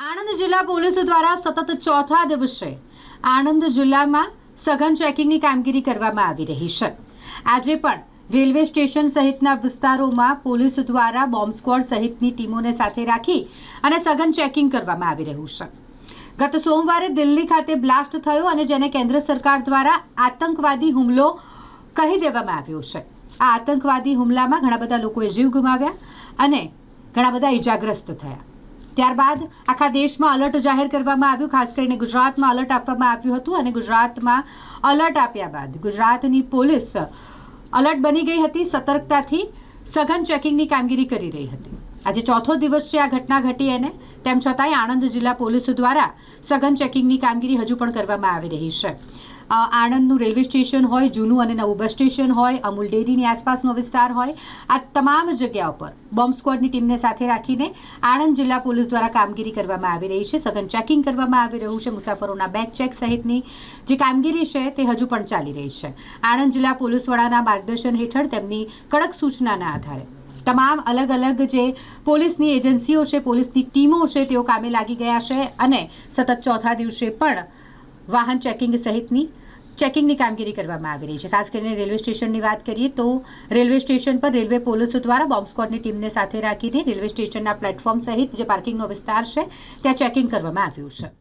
આણંદ જિલ્લા પોલીસ દ્વારા સતત ચોથા દિવસે આણંદ જિલ્લામાં સઘન ચેકિંગની કામગીરી કરવામાં આવી રહી છે. આજે પણ રેલવે સ્ટેશન સહિતના વિસ્તારોમાં પોલીસ દ્વારા બોમ્બ સ્ક્વોડ સહિતની ટીમોને સાથે રાખી અને સઘન ચેકિંગ કરવામાં આવી રહ્યું છે. ગત સોમવારે દિલ્હી ખાતે બ્લાસ્ટ થયો અને જેને કેન્દ્ર સરકાર દ્વારા આતંકવાદી હુમલો કહી દેવામાં આવ્યો છે. આ આતંકવાદી હુમલામાં ઘણા બધા લોકોએ જીવ ગુમાવ્યા અને ઘણા બધા ઈજાગ્રસ્ત થયા. ત્યારબાદ આખા દેશમાં અલર્ટ જાહેર કરવામાં આવ્યું, ખાસ કરીને ગુજરાતમાં અલર્ટ આપવામાં આવ્યું હતું અને ગુજરાતમાં અલર્ટ આપ્યા બાદ ગુજરાતની પોલીસ અલર્ટ બની ગઈ હતી, સતર્કતાથી સઘન ચેકિંગની કામગીરી કરી રહી હતી. આજે ચોથો દિવસ છે આ ઘટના ઘટી એને તેમ છતાંય આણંદ જિલ્લા પોલીસ દ્વારા સઘન ચેકિંગની કામગીરી હજુ પણ કરવામાં આવી રહી છે. આણંદનું રેલવે સ્ટેશન હોય, જૂનું અને નવું બસ સ્ટેશન હોય, અમૂલ ડેરીની આસપાસનો વિસ્તાર હોય. આ તમામ જગ્યા ઉપર બોમ્બ સ્ક્વોડની ટીમને સાથે રાખીને આણંદ જિલ્લા પોલીસ દ્વારા કામગીરી કરવામાં આવી રહી છે. સઘન ચેકિંગ કરવામાં આવી રહ્યું છે. મુસાફરોના બેગ ચેક સહિતની જે કામગીરી છે તે હજુ પણ ચાલી રહી છે. આણંદ જિલ્લા પોલીસ વડાના માર્ગદર્શન હેઠળ તેમની કડક સૂચનાના આધારે તમામ અલગ અલગ જે પોલીસની એજન્સીઓ છે, પોલીસની ટીમો છે, તેઓ કામે લાગી ગયા છે અને સતત ચોથા દિવસે પણ વાહન ચેકિંગ સહિતની ચેકિંગની કામગીરી કરવામાં આવી રહી છે. ખાસ કરીને રેલવે સ્ટેશનની વાત કરીએ તો રેલવે સ્ટેશન પર રેલવે પોલીસો દ્વારા બોમ્બ સ્કોડની ટીમને સાથે રાખીને રેલવે સ્ટેશનના પ્લેટફોર્મ સહિત જે પાર્કિંગનો વિસ્તાર છે, ત્યાં ચેકિંગ કરવામાં આવ્યું છે.